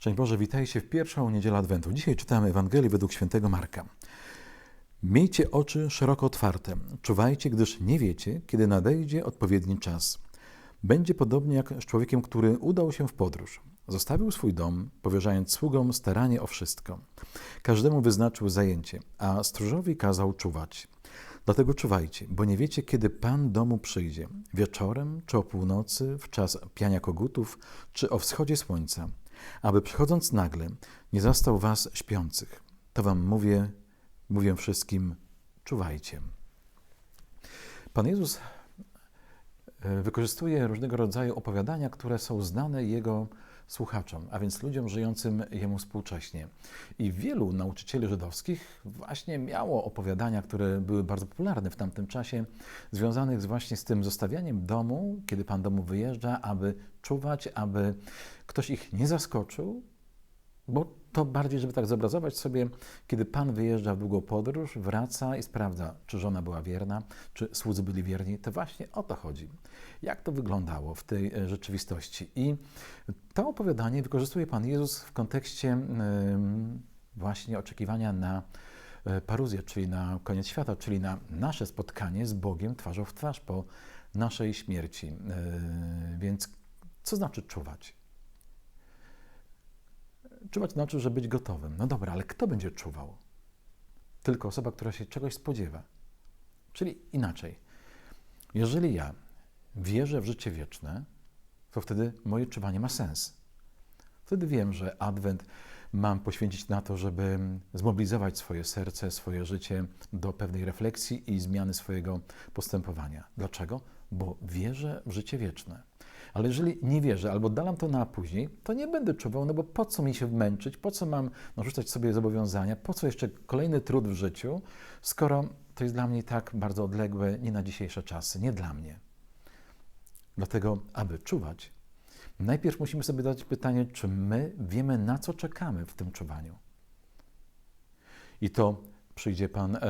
Szczęść Boże, witajcie w pierwszą niedzielę Adwentu. Dzisiaj czytamy Ewangelię według świętego Marka. Miejcie oczy szeroko otwarte, czuwajcie, gdyż nie wiecie, kiedy nadejdzie odpowiedni czas. Będzie podobnie jak z człowiekiem, który udał się w podróż. Zostawił swój dom, powierzając sługom staranie o wszystko. Każdemu wyznaczył zajęcie, a stróżowi kazał czuwać. Dlatego czuwajcie, bo nie wiecie, kiedy Pan domu przyjdzie. Wieczorem, czy o północy, w czas piania kogutów, czy o wschodzie słońca, aby przychodząc nagle nie zastał was śpiących. To wam mówię, mówię wszystkim, czuwajcie. Pan Jezus e, wykorzystuje różnego rodzaju opowiadania, które są znane Jego słuchaczom, a więc ludziom żyjącym Jemu współcześnie. I wielu nauczycieli żydowskich właśnie miało opowiadania, które były bardzo popularne w tamtym czasie, związanych właśnie z tym zostawianiem domu, kiedy Pan domu wyjeżdża, aby czuwać, aby ktoś ich nie zaskoczył, bo to bardziej, żeby tak zobrazować sobie, kiedy Pan wyjeżdża w długą podróż, wraca i sprawdza, czy żona była wierna, czy słudzy byli wierni, to właśnie o to chodzi. Jak to wyglądało w tej e, rzeczywistości? I to opowiadanie wykorzystuje Pan Jezus w kontekście właśnie oczekiwania na e, paruzję, czyli na koniec świata, czyli na nasze spotkanie z Bogiem twarzą w twarz po naszej śmierci. E, Więc co znaczy czuwać? Czuwać znaczy, że być gotowym. No dobra, ale kto będzie czuwał? Tylko osoba, która się czegoś spodziewa. Czyli inaczej. Jeżeli ja wierzę w życie wieczne, to wtedy moje czuwanie ma sens. Wtedy wiem, że Adwent mam poświęcić na to, żeby zmobilizować swoje serce, swoje życie do pewnej refleksji i zmiany swojego postępowania. Dlaczego? Bo wierzę w życie wieczne. Ale jeżeli nie wierzę albo dalam to na później, to nie będę czuwał, no bo po co mi się męczyć, po co mam narzucać sobie zobowiązania, po co jeszcze kolejny trud w życiu, skoro to jest dla mnie tak bardzo odległe, nie na dzisiejsze czasy, nie dla mnie. Dlatego, aby czuwać, najpierw musimy sobie zadać pytanie, czy my wiemy, na co czekamy w tym czuwaniu. I to przyjdzie Pan e,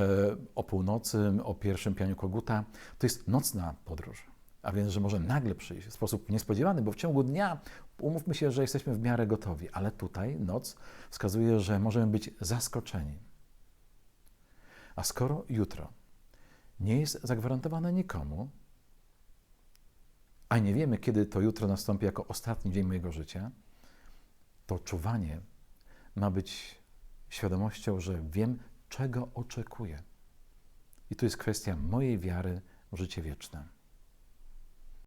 o północy, o pierwszym pianiu koguta. To jest nocna podróż. A więc, że może nagle przyjść w sposób niespodziewany, bo w ciągu dnia umówmy się, że jesteśmy w miarę gotowi, ale tutaj noc wskazuje, że możemy być zaskoczeni. A skoro jutro nie jest zagwarantowane nikomu, a nie wiemy, kiedy to jutro nastąpi jako ostatni dzień mojego życia, to czuwanie ma być świadomością, że wiem, czego oczekuję. I to jest kwestia mojej wiary w życie wieczne.